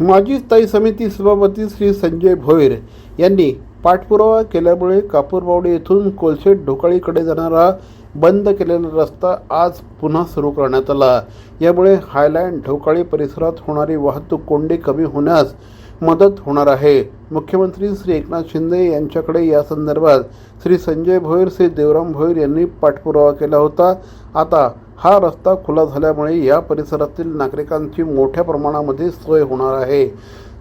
माजी स्थायी समिती सभापती श्री संजय भोईर यांनी पाठपुरावा केल्यामुळे कापूरबावडी येथून कोलशेट ढोकाळीकडे जाणारा बंद केलेला रस्ता आज पुन्हा सुरू करण्यात आला. यामुळे हायलँड ढोकाळी परिसरात होणारी वाहतूक कोंडी कमी होण्यास मदत होणार आहे. मुख्यमंत्री श्री एकनाथ शिंदे यांच्याकडे या संदर्भात श्री संजय भोईर श्री देवराम भोईर यांनी पाठपुरावा केला होता. आता हा रस्ता खुला झाल्यामुळे या परिसरातील नागरिकांची मोठ्या प्रमाणामध्ये सोय होणार आहे.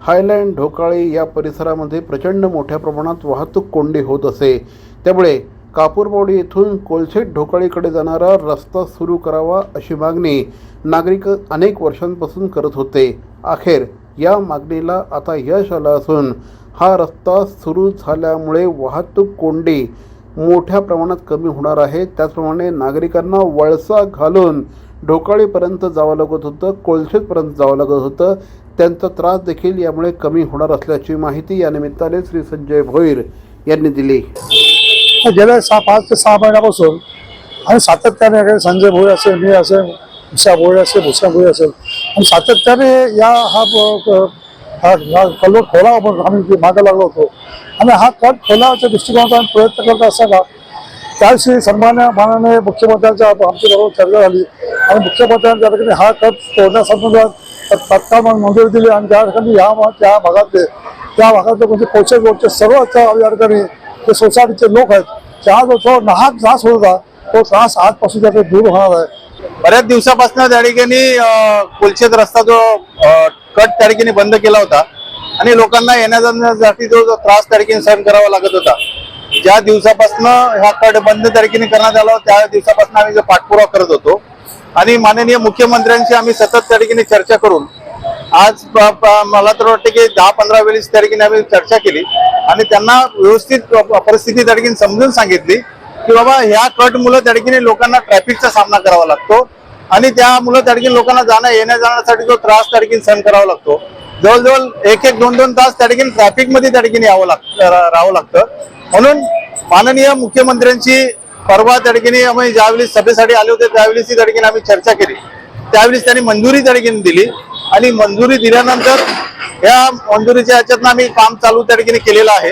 हायलँड ढोकाळी या परिसरामध्ये प्रचंड मोठ्या प्रमाणात वाहतूक कोंडी होत असे. त्यामुळे कापूरबावडी येथून कोलशेट ढोकाळीकडे जाणारा रस्ता सुरू करावा अशी मागणी नागरिक अनेक वर्षांपासून करत होते. अखेर या मागणीला आता यश आलं असून हा रस्ता सुरू झाल्यामुळे वाहतूक कोंडी मोठ्या प्रमाणात कमी होणार आहे. त्याचप्रमाणे नागरिकांना वळसा घालून ढोकाळीपर्यंत जावं लागत होतं कोळशेतपर्यंत जावं लागत होतं. त्यांचा त्रास देखील यामुळे कमी होणार असल्याची माहिती या निमित्ताने श्री संजय भोईर यांनी दिली. गेल्या सहा पाच ते सहा महिन्यापासून आणि सातत्याने संजय भोईर असेल मी असेल उषा भोळे असेल भूषण भोईर असेल आणि सातत्याने या हा ब- हा खोला आपण आम्ही मागे लागलो होतो. आणि हा कट खोलावाच्या दृष्टिकोनातून आम्ही प्रयत्न करत असताना त्याविषयी सन्मान्य मानाने मुख्यमंत्र्यांच्या आमच्या बरोबर चर्चा झाली. आणि मुख्यमंत्र्यांनी त्या ठिकाणी हा कट तोडण्यासंदर्भात तत्काळ मग मंजुरी दिली आणि त्या ठिकाणी या त्या भागातले त्या भागातले म्हणजे कोचे रोडचे सर्व त्या ठिकाणी जे सोसायटीचे लोक आहेत त्या जो जो नाहक त्रास होत होता तो त्रास आजपासून त्याचा दूर होणार आहे. बऱ्याच दिवसापासून त्या ठिकाणी अं, कुलशेत रस्ता जो कट त्या ठिकाणी बंद केला होता. आणि लोकांना येण्या जाण्यासाठी जो जो त्रास तारखेने सहन करावा लागत होता. ज्या दिवसापासून हा कट बंद तारखेने करण्यात आला त्या दिवसापासून आम्ही जो पाठपुरावा करत होतो. आणि माननीय मुख्यमंत्र्यांशी आम्ही सतत तारखेने चर्चा करून आज मला तर वाटतं की दहा पंधरा वेळेस तारखेने आम्ही चर्चा केली. आणि त्यांना व्यवस्थित परिस्थिती तारखेने समजून सांगितली की बाबा ह्या कट मुलं तारखेने लोकांना ट्रॅफिकचा सामना करावा लागतो. आणि त्या मुलं तारखेने लोकांना जाणं येण्या जाण्यासाठी जो त्रास तारखेने सहन करावा लागतो. जवळजवळ एक एक दोन दोन तास त्या ठिकाणी ट्रॅफिकमध्ये त्या ठिकाणी यावं लागतं राहावं लागतं. म्हणून माननीय मुख्यमंत्र्यांची परवा त्या ठिकाणी आम्ही ज्यावेळी सभेसाठी आले होते त्यावेळेस त्या ठिकाणी आम्ही चर्चा केली. त्यावेळेस त्यांनी मंजुरी त्या ठिकाणी दिली आणि मंजुरी दिल्यानंतर या मंजुरीच्या ह्याच्यातनं आम्ही काम चालू त्या ठिकाणी केलेलं आहे.